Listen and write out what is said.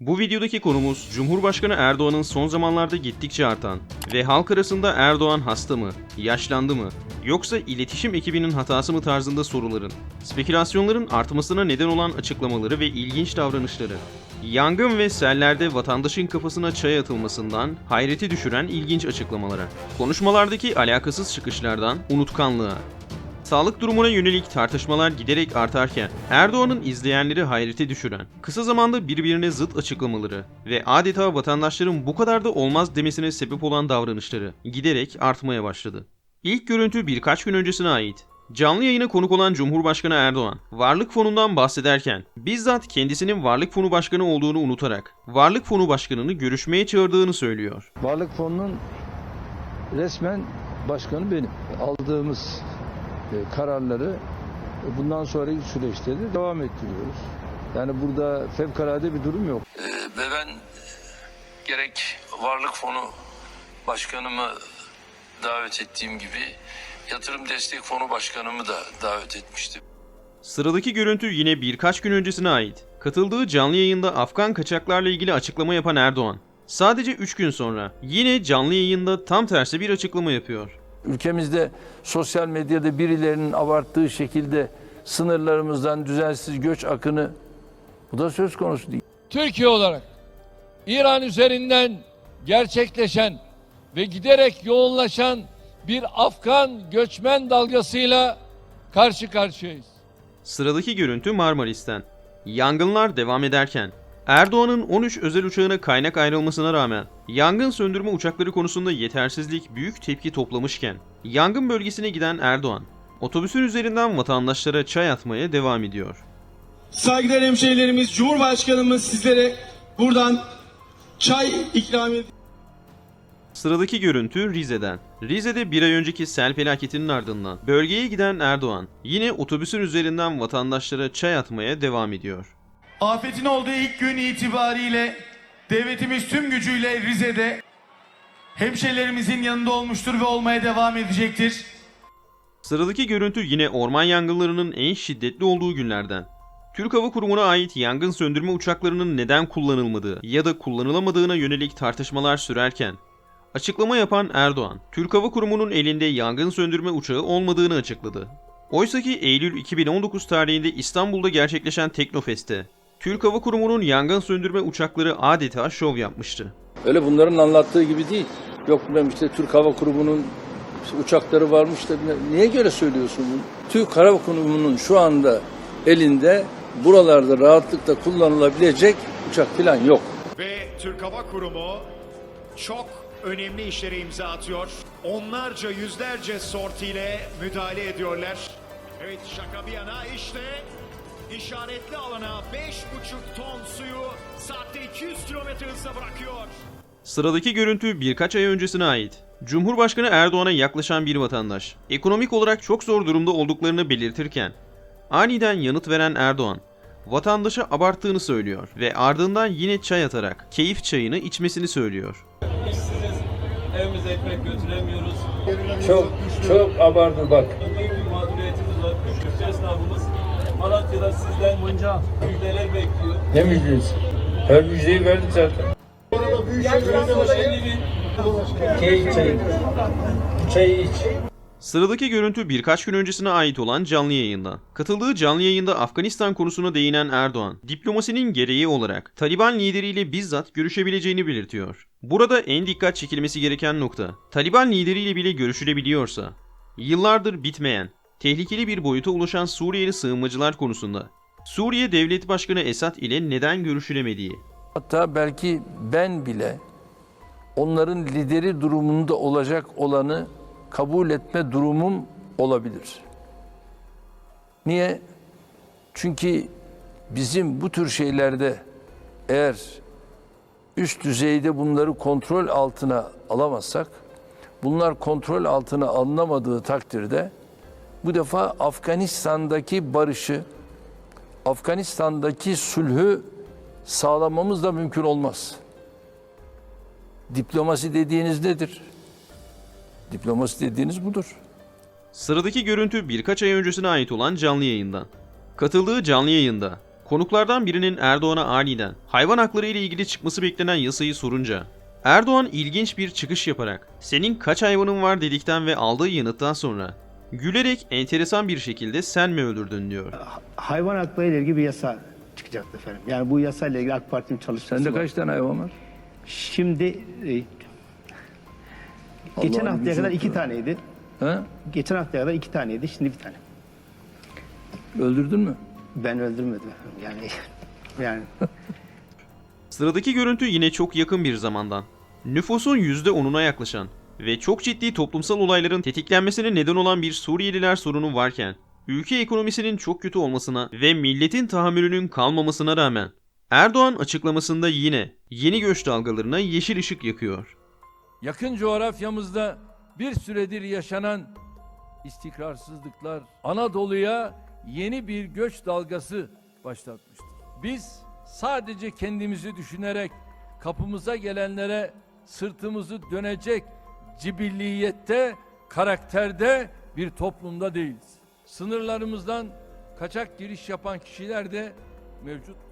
Bu videodaki konumuz Cumhurbaşkanı Erdoğan'ın son zamanlarda gittikçe artan ve halk arasında Erdoğan hasta mı, yaşlandı mı, yoksa iletişim ekibinin hatası mı tarzında soruların, spekülasyonların artmasına neden olan açıklamaları ve ilginç davranışları, yangın ve sellerde vatandaşın kafasına çay atılmasından hayreti düşüren ilginç açıklamalara, konuşmalardaki alakasız çıkışlardan unutkanlığa, Sağlık durumuna yönelik tartışmalar giderek artarken Erdoğan'ın izleyenleri hayrete düşüren, kısa zamanda birbirine zıt açıklamaları ve adeta vatandaşların bu kadar da olmaz demesine sebep olan davranışları giderek artmaya başladı. İlk görüntü birkaç gün öncesine ait. Canlı yayına konuk olan Cumhurbaşkanı Erdoğan, Varlık Fonu'ndan bahsederken bizzat kendisinin Varlık Fonu Başkanı olduğunu unutarak Varlık Fonu Başkanı'nı görüşmeye çağırdığını söylüyor. Varlık Fonu'nun resmen başkanı benim. Aldığımız kararları e, bundan sonraki süreçte de devam ettiriyoruz. Yani burada fevkalade bir durum yok. Ee, ve ben gerek Varlık Fonu Başkanımı davet ettiğim gibi Yatırım Destek Fonu Başkanımı da davet etmiştim. Sıradaki görüntü yine birkaç gün öncesine ait. Katıldığı canlı yayında Afgan kaçaklarla ilgili açıklama yapan Erdoğan, sadece 3 gün sonra yine canlı yayında tam tersi bir açıklama yapıyor. Ülkemizde sosyal medyada birilerinin abarttığı şekilde sınırlarımızdan düzensiz göç akını bu da söz konusu değil. Türkiye olarak İran üzerinden gerçekleşen ve giderek yoğunlaşan bir Afgan göçmen dalgasıyla karşı karşıyayız. Sıradaki görüntü Marmaris'ten. Yangınlar devam ederken Erdoğan'ın 13 özel uçağına kaynak ayrılmasına rağmen yangın söndürme uçakları konusunda yetersizlik büyük tepki toplamışken yangın bölgesine giden Erdoğan otobüsün üzerinden vatandaşlara çay atmaya devam ediyor. Saygıdeğer hemşehrilerimiz, Cumhurbaşkanımız sizlere buradan çay ikram ediyor. Sıradaki görüntü Rize'den. Rize'de bir ay önceki sel felaketinin ardından bölgeye giden Erdoğan yine otobüsün üzerinden vatandaşlara çay atmaya devam ediyor. Afetin olduğu ilk gün itibariyle devletimiz tüm gücüyle Rize'de hemşehrilerimizin yanında olmuştur ve olmaya devam edecektir. Sıradaki görüntü yine orman yangınlarının en şiddetli olduğu günlerden. Türk Hava Kurumu'na ait yangın söndürme uçaklarının neden kullanılmadığı ya da kullanılamadığına yönelik tartışmalar sürerken açıklama yapan Erdoğan, Türk Hava Kurumu'nun elinde yangın söndürme uçağı olmadığını açıkladı. Oysaki Eylül 2019 tarihinde İstanbul'da gerçekleşen Teknofest'te Türk Hava Kurumu'nun yangın söndürme uçakları adeta şov yapmıştı. Öyle bunların anlattığı gibi değil. Yok bilmem işte Türk Hava Kurumu'nun uçakları varmış da niye göre söylüyorsun bunu? Türk Hava Kurumu'nun şu anda elinde buralarda rahatlıkla kullanılabilecek uçak falan yok. Ve Türk Hava Kurumu çok önemli işlere imza atıyor. Onlarca yüzlerce sortiyle müdahale ediyorlar. Evet şaka bir yana işte işaretli alana 5,5 ton suyu saatte 200 kilometre hızla bırakıyor. Sıradaki görüntü birkaç ay öncesine ait. Cumhurbaşkanı Erdoğan'a yaklaşan bir vatandaş, ekonomik olarak çok zor durumda olduklarını belirtirken, aniden yanıt veren Erdoğan, vatandaşa abarttığını söylüyor ve ardından yine çay atarak keyif çayını içmesini söylüyor. işsiziz. Evimize ekmek götüremiyoruz. Çok çok abartı bak. Büyük bir mağduriyetimiz var. Küçük esnafımız Malatya'da sizden müjdeler bekliyor. Ne müjdesi? Her müjdeyi verdik zaten. 150 bin Keyif çayı. Çayı iç. Sıradaki görüntü birkaç gün öncesine ait olan canlı yayında. Katıldığı canlı yayında Afganistan konusuna değinen Erdoğan, diplomasinin gereği olarak Taliban lideriyle bizzat görüşebileceğini belirtiyor. Burada en dikkat çekilmesi gereken nokta, Taliban lideriyle bile görüşülebiliyorsa, yıllardır bitmeyen, tehlikeli bir boyuta ulaşan Suriyeli sığınmacılar konusunda Suriye Devlet Başkanı Esad ile neden görüşülemediği, Hatta belki ben bile onların lideri durumunda olacak olanı kabul etme durumum olabilir. Niye? Çünkü bizim bu tür şeylerde eğer üst düzeyde bunları kontrol altına alamazsak, bunlar kontrol altına alınamadığı takdirde bu defa Afganistan'daki barışı, Afganistan'daki sulhü sağlamamız da mümkün olmaz. Diplomasi dediğiniz nedir? Diplomasi dediğiniz budur. Sıradaki görüntü birkaç ay öncesine ait olan canlı yayından. Katıldığı canlı yayında Konuklardan birinin Erdoğan'a aniden hayvan hakları ile ilgili çıkması beklenen yasayı sorunca Erdoğan ilginç bir çıkış yaparak senin kaç hayvanın var dedikten ve aldığı yanıttan sonra gülerek enteresan bir şekilde sen mi öldürdün diyor. hayvan hakları ile ilgili bir yasa çıkacaktı efendim. Yani bu yasa ile ilgili AK Parti'nin çalışması Sende var. kaç tane hayvan var? Şimdi e, geçen haftaya gücü kadar iki taneydi. Ha? Geçen haftaya kadar iki taneydi. Şimdi bir tane. Öldürdün mü? Ben öldürmedim efendim. Yani yani Sıradaki görüntü yine çok yakın bir zamandan. Nüfusun %10'una yaklaşan ve çok ciddi toplumsal olayların tetiklenmesine neden olan bir Suriyeliler sorunu varken, ülke ekonomisinin çok kötü olmasına ve milletin tahammülünün kalmamasına rağmen Erdoğan açıklamasında yine yeni göç dalgalarına yeşil ışık yakıyor. yakın coğrafyamızda bir süredir yaşanan istikrarsızlıklar Anadolu'ya yeni bir göç dalgası başlatmıştır. Biz sadece kendimizi düşünerek kapımıza gelenlere sırtımızı dönecek cibilliyette, karakterde bir toplumda değiliz. Sınırlarımızdan kaçak giriş yapan kişiler de mevcut.